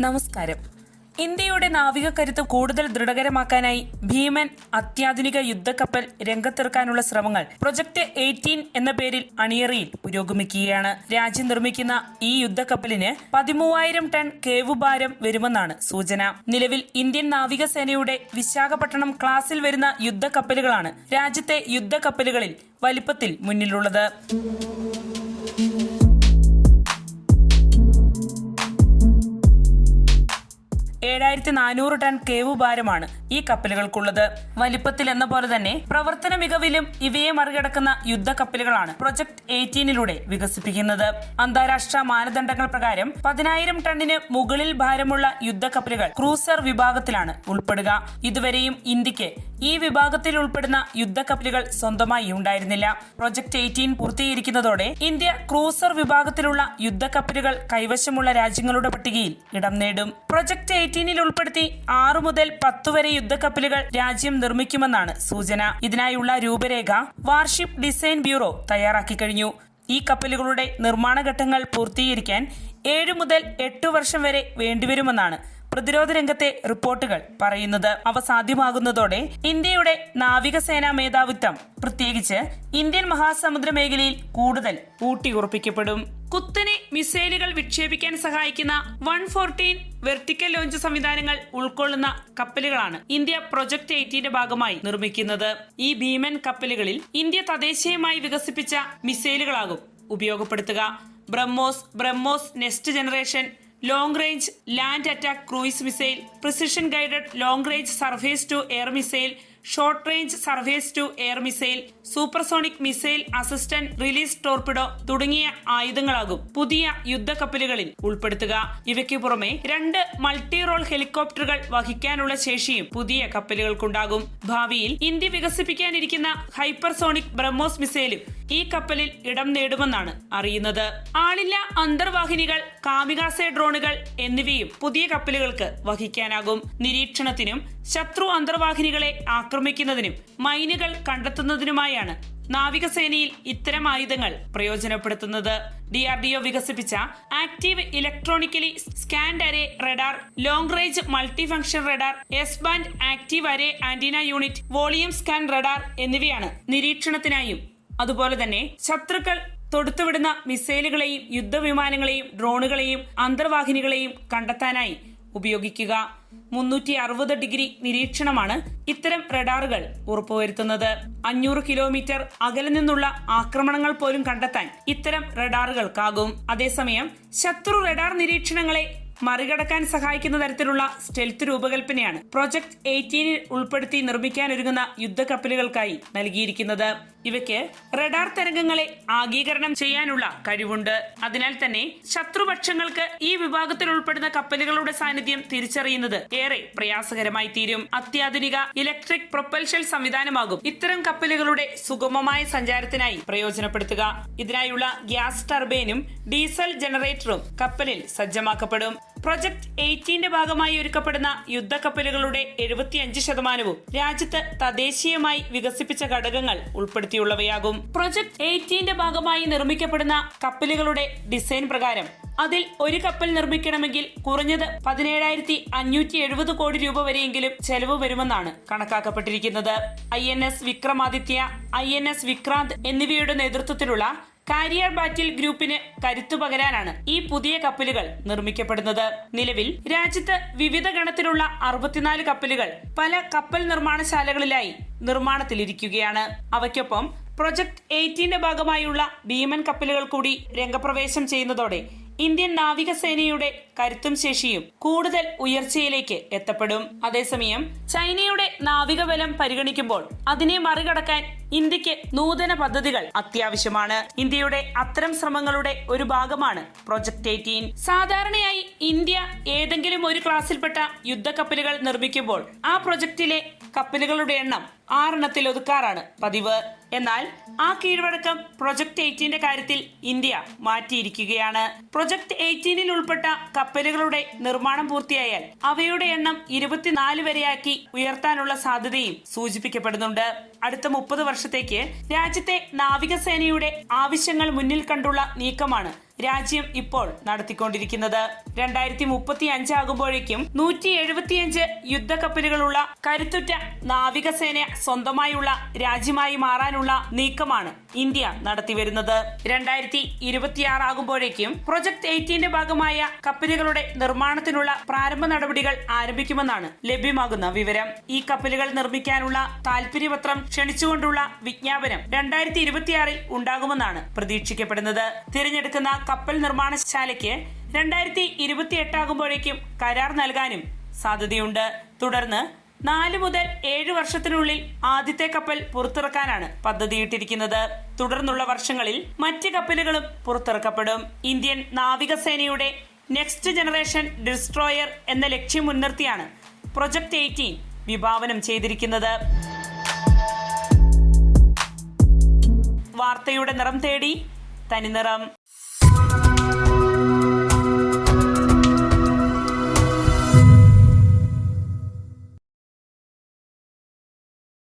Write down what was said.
നമസ്കാരം. ഇന്ത്യയുടെ നാവിക കരുത്ത് കൂടുതൽ ദൃഢകരമാക്കാനായി ഭീമൻ അത്യാധുനിക യുദ്ധക്കപ്പൽ രംഗത്തിറക്കാനുള്ള ശ്രമങ്ങൾ പ്രൊജക്ട് എയ്റ്റീൻ എന്ന പേരിൽ അണിയറയിൽ പുരോഗമിക്കുകയാണ്. രാജ്യം നിർമ്മിക്കുന്ന ഈ യുദ്ധക്കപ്പലിന് പതിമൂവായിരം ടൺ കേവുഭാരം വരുമെന്നാണ് സൂചന. നിലവിൽ ഇന്ത്യൻ നാവികസേനയുടെ വിശാഖപട്ടണം ക്ലാസിൽ വരുന്ന യുദ്ധക്കപ്പലുകളാണ് രാജ്യത്തെ യുദ്ധക്കപ്പലുകളിൽ വലിപ്പത്തിൽ മുന്നിലുള്ളത്. ഏഴായിരത്തി നാനൂറ് ടൺ കേവ് ഭാരമാണ് ഈ കപ്പലുകൾക്കുള്ളത്. വലിപ്പത്തിൽ എന്ന പോലെ തന്നെ പ്രവർത്തന മികവിലും ഇവയെ മറികടക്കുന്ന യുദ്ധ കപ്പലുകളാണ് പ്രൊജക്ട് എയ്റ്റീനിലൂടെ വികസിപ്പിക്കുന്നത്. അന്താരാഷ്ട്ര മാനദണ്ഡങ്ങൾ പ്രകാരം പതിനായിരം ടണ്ണിന് മുകളിൽ ഭാരമുള്ള യുദ്ധ കപ്പലുകൾ ക്രൂസർ വിഭാഗത്തിലാണ് ഉൾപ്പെടുക. ഇതുവരെയും ഇന്ത്യയ്ക്ക് ഈ വിഭാഗത്തിൽ ഉൾപ്പെടുന്ന യുദ്ധ കപ്പലുകൾ സ്വന്തമായി ഉണ്ടായിരുന്നില്ല. പ്രൊജക്ട് എയ്റ്റീൻ പൂർത്തീകരിക്കുന്നതോടെ ഇന്ത്യ ക്രൂസർ വിഭാഗത്തിലുള്ള യുദ്ധ കപ്പലുകൾ കൈവശമുള്ള രാജ്യങ്ങളുടെ പട്ടികയിൽ ഇടം നേടും. പ്രൊജക്ട് എയ്റ്റീനിൽ ഉൾപ്പെടുത്തി ആറു മുതൽ പത്ത് വരെ യുദ്ധക്കപ്പലുകൾ രാജ്യം നിർമ്മിക്കുമെന്നാണ് സൂചന. ഇതിനായുള്ള രൂപരേഖ വാർഷിപ്പ് ഡിസൈൻ ബ്യൂറോ തയ്യാറാക്കി കഴിഞ്ഞു. ഈ കപ്പലുകളുടെ നിർമ്മാണ ഘട്ടങ്ങൾ പൂർത്തീകരിക്കാൻ ഏഴു മുതൽ എട്ട് വർഷം വരെ വേണ്ടിവരുമെന്നാണ് പ്രതിരോധ രംഗത്തെ റിപ്പോർട്ടുകൾ പറയുന്നത് അവ സാധ്യമാകുന്നതോടെ ഇന്ത്യയുടെ നാവികസേനാ മേധാവിത്വം പ്രത്യേകിച്ച് ഇന്ത്യൻ മഹാസമുദ്ര മേഖലയിൽ കൂടുതൽ ഊട്ടിയുറപ്പിക്കപ്പെടും. കുത്തനെ മിസൈലുകൾ വിക്ഷേപിക്കാൻ സഹായിക്കുന്ന വൺ ഫോർട്ടീൻ വെർട്ടിക്കൽ ലോഞ്ച് സംവിധാനങ്ങൾ ഉൾക്കൊള്ളുന്ന കപ്പലുകളാണ് ഇന്ത്യ പ്രൊജക്ട് എയ്റ്റിന്റെ ഭാഗമായി നിർമ്മിക്കുന്നത്. ഈ ഭീമൻ കപ്പലുകളിൽ ഇന്ത്യ തദ്ദേശീയമായി വികസിപ്പിച്ച മിസൈലുകളാകും ഉപയോഗപ്പെടുത്തുക. BrahMos BrahMos next generation long range land attack cruise missile precision guided long range surface to air missile short range surface to air missile supersonic missile assistant release torpedo തുടങ്ങിയ ആയുധങ്ങളാകും പുതിയ യുദ്ധക്കപ്പലുകളിൽ ഉൾപ്പെടുത്തുക. ഇവയ്ക്ക് പുറമെ രണ്ട് മൾട്ടി റോൾ ഹെലികോപ്റ്ററുകൾ വഹിക്കാനുള്ള ശേഷിയും പുതിയ കപ്പലുകൾക്കുണ്ടാകും. ഭാവിയിൽ ഇന്ത്യ വികസിപ്പിക്കാനിരിക്കുന്ന ഹൈപ്പർസോണിക് ബ്രഹ്മോസ് മിസൈലും ഈ കപ്പലിൽ ഇടം നേടുമെന്നാണ് അറിയുന്നത്. ആളില്ല അന്തർവാഹിനികൾ കാമികാസെ ഡ്രോണുകൾ എന്നിവയും പുതിയ കപ്പലുകൾക്ക് വഹിക്കാനാകും. നിരീക്ഷണത്തിനും ശത്രു അന്തർവാഹിനികളെ ആക്രമിക്കുന്നതിനും മൈനുകൾ കണ്ടെത്തുന്നതിനുമായാണ് നാവികസേനയിൽ ഇത്തരം ആയുധങ്ങൾ പ്രയോജനപ്പെടുത്തുന്നത്. ഡി ആർ ഡി ഒ വികസിപ്പിച്ച active electronically scanned array radar long range multi function radar S band active array antenna unit volume scan radar എന്നിവയാണ് നിരീക്ഷണത്തിനായും. അതുപോലെ തന്നെ ശത്രുക്കൾ തൊടുത്തുവിടുന്ന മിസൈലുകളെയും യുദ്ധവിമാനങ്ങളെയും ഡ്രോണുകളെയും അന്തർവാഹിനികളെയും കണ്ടെത്താനായി ഉപയോഗിക്കുക. മുന്നൂറ്റി അറുപത് ഡിഗ്രി നിരീക്ഷണമാണ് ഇത്തരം റഡാറുകൾ ഉറപ്പുവരുത്തുന്നത്. അഞ്ഞൂറ് കിലോമീറ്റർ അകലെ നിന്നുള്ള ആക്രമണങ്ങൾ പോലും കണ്ടെത്താൻ ഇത്തരം റഡാറുകൾക്കാകും. അതേസമയം ശത്രു റഡാർ നിരീക്ഷണങ്ങളെ മറികടക്കാൻ സഹായിക്കുന്ന തരത്തിലുള്ള സ്റ്റെൽത്ത് രൂപകൽപ്പനയാണ് പ്രൊജക്ട് എയ്റ്റീനിൽ ഉൾപ്പെടുത്തി നിർമ്മിക്കാനൊരുങ്ങുന്ന യുദ്ധക്കപ്പലുകൾക്കായി നൽകിയിരിക്കുന്നത്. ഇവയ്ക്ക് റഡാർ തരംഗങ്ങളെ ആഗീകരണം ചെയ്യാനുള്ള കഴിവുണ്ട്. അതിനാൽ തന്നെ ശത്രുപക്ഷങ്ങൾക്ക് ഈ വിഭാഗത്തിൽ ഉൾപ്പെടുന്ന കപ്പലുകളുടെ സാന്നിധ്യം തിരിച്ചറിയുന്നത് ഏറെ പ്രയാസകരമായി തീരും അത്യാധുനിക ഇലക്ട്രിക് പ്രൊപ്പൽഷൻ സംവിധാനമാകും ഇത്തരം കപ്പലുകളുടെ സുഗമമായ സഞ്ചാരത്തിനായി പ്രയോജനപ്പെടുത്തുക. ഇതിനായുള്ള ഗ്യാസ് ടർബൈനും ഡീസൽ ജനറേറ്ററും കപ്പലിൽ സജ്ജമാക്കപ്പെടും. പ്രൊജക്ട് എയ്റ്റീന്റെ ഭാഗമായി ഒരുക്കപ്പെടുന്ന യുദ്ധക്കപ്പലുകളുടെ എഴുപത്തിയഞ്ച് ശതമാനവും രാജ്യത്ത് തദ്ദേശീയമായി വികസിപ്പിച്ച ഘടകങ്ങൾ ഉൾപ്പെടുത്തിയുള്ളവയാകും. പ്രൊജക്ട് എയ്റ്റീന്റെ ഭാഗമായി നിർമ്മിക്കപ്പെടുന്ന കപ്പലുകളുടെ ഡിസൈൻ പ്രകാരം അതിൽ ഒരു കപ്പൽ നിർമ്മിക്കണമെങ്കിൽ കുറഞ്ഞത് പതിനേഴായിരത്തി അഞ്ഞൂറ്റി എഴുപത് കോടി രൂപ വരെയെങ്കിലും ചെലവ് വരുമെന്നാണ് കണക്കാക്കപ്പെട്ടിരിക്കുന്നത്. I N S Vikramaditya I N S Vikrant എന്നിവയുടെ നേതൃത്വത്തിലുള്ള കാരിയർ ബാറ്റിൽ ഗ്രൂപ്പിന് കരുത്തു പകരാനാണ് ഈ പുതിയ കപ്പലുകൾ നിർമ്മിക്കപ്പെടുന്നത്. നിലവിൽ രാജ്യത്ത് വിവിധ ഗണത്തിലുള്ള അറുപത്തിനാല് കപ്പലുകൾ പല കപ്പൽ നിർമ്മാണശാലകളിലായി നിർമ്മാണത്തിലിരിക്കുകയാണ്. അവയ്ക്കൊപ്പം പ്രൊജക്ട് എയ്റ്റീന്റെ ഭാഗമായുള്ള ഭീമൻ കപ്പലുകൾ കൂടി രംഗപ്രവേശം ചെയ്യുന്നതോടെ ഇന്ത്യൻ നാവികസേനയുടെ കരുത്തും ശേഷിയും കൂടുതൽ ഉയർച്ചയിലേക്ക് എത്തപ്പെടും. അതേസമയം ചൈനയുടെ നാവികബലം പരിഗണിക്കുമ്പോൾ അതിനെ മറികടക്കാൻ ഇന്ത്യയ്ക്ക് നൂതന പദ്ധതികൾ അത്യാവശ്യമാണ്. ഇന്ത്യയുടെ അത്തരം ശ്രമങ്ങളുടെ ഒരു ഭാഗമാണ് പ്രൊജക്ട് എയ്റ്റീൻ സാധാരണയായി ഇന്ത്യ ഏതെങ്കിലും ഒരു ക്ലാസ്സിൽപ്പെട്ട യുദ്ധക്കപ്പലുകൾ നിർമ്മിക്കുമ്പോൾ ആ പ്രൊജക്റ്റിലെ കപ്പലുകളുടെ എണ്ണം ആറെണ്ണത്തിൽ ഒതുക്കാറാണ് പതിവ്. എന്നാൽ ആ കീഴ്വഴക്കം പ്രൊജക്ട് എയ്റ്റീന്റെ കാര്യത്തിൽ ഇന്ത്യ മാറ്റിയിരിക്കുകയാണ്. പ്രൊജക്ട് എയ്റ്റീനിൽ ഉൾപ്പെട്ട കപ്പലുകളുടെ നിർമ്മാണം പൂർത്തിയായാൽ അവയുടെ എണ്ണം ഇരുപത്തിനാല് വരെയാക്കി ഉയർത്താനുള്ള സാധ്യതയും സൂചിപ്പിക്കപ്പെടുന്നുണ്ട്. അടുത്ത മുപ്പത് വർഷത്തേക്ക് രാജ്യത്തെ നാവികസേനയുടെ ആവശ്യങ്ങൾ മുന്നിൽ കണ്ടുള്ള നീക്കമാണ് രാജ്യം ഇപ്പോൾ നടത്തിക്കൊണ്ടിരിക്കുന്നത്. രണ്ടായിരത്തി മുപ്പത്തി അഞ്ചാകുമ്പോഴേക്കും നൂറ്റി എഴുപത്തിയഞ്ച് യുദ്ധക്കപ്പലുകളുള്ള കരുത്തുറ്റ നാവികസേന സ്വന്തമായുള്ള രാജ്യമായി മാറാനുള്ള നീക്കമാണ് ഇന്ത്യ നടത്തിവരുന്നത്. രണ്ടായിരത്തി ഇരുപത്തിയാറാകുമ്പോഴേക്കും പ്രൊജക്ട് എയ്റ്റീന്റെ ഭാഗമായ കപ്പലുകളുടെ നിർമ്മാണത്തിനുള്ള പ്രാരംഭ നടപടികൾ ആരംഭിക്കുമെന്നാണ് ലഭ്യമാകുന്ന വിവരം. ഈ കപ്പലുകൾ നിർമ്മിക്കാനുള്ള താൽപര്യപത്രം ക്ഷണിച്ചുകൊണ്ടുള്ള വിജ്ഞാപനം രണ്ടായിരത്തി ഇരുപത്തിയാറിൽ ഉണ്ടാകുമെന്നാണ് പ്രതീക്ഷിക്കപ്പെടുന്നത്. തിരഞ്ഞെടുക്കുന്ന കപ്പൽ നിർമ്മാണശാലയ്ക്ക് രണ്ടായിരത്തി ഇരുപത്തി എട്ടാകുമ്പോഴേക്കും കരാർ നൽകാനും സാധ്യതയുണ്ട്. തുടർന്ന് നാല് മുതൽ ഏഴ് വർഷത്തിനുള്ളിൽ ആദ്യത്തെ കപ്പൽ പുറത്തിറക്കാനാണ് പദ്ധതിയിട്ടിരിക്കുന്നത്. തുടർന്നുള്ള വർഷങ്ങളിൽ മറ്റ് കപ്പലുകളും പുറത്തിറക്കപ്പെടും. ഇന്ത്യൻ നാവികസേനയുടെ നെക്സ്റ്റ് ജനറേഷൻ ഡിസ്ട്രോയർ എന്ന ലക്ഷ്യം മുൻനിർത്തിയാണ് പ്രൊജക്ട് എയ്റ്റീൻ വിഭാവനം ചെയ്തിരിക്കുന്നത്. വാർത്തയുടെ നിറം തേടി തനിനിറം.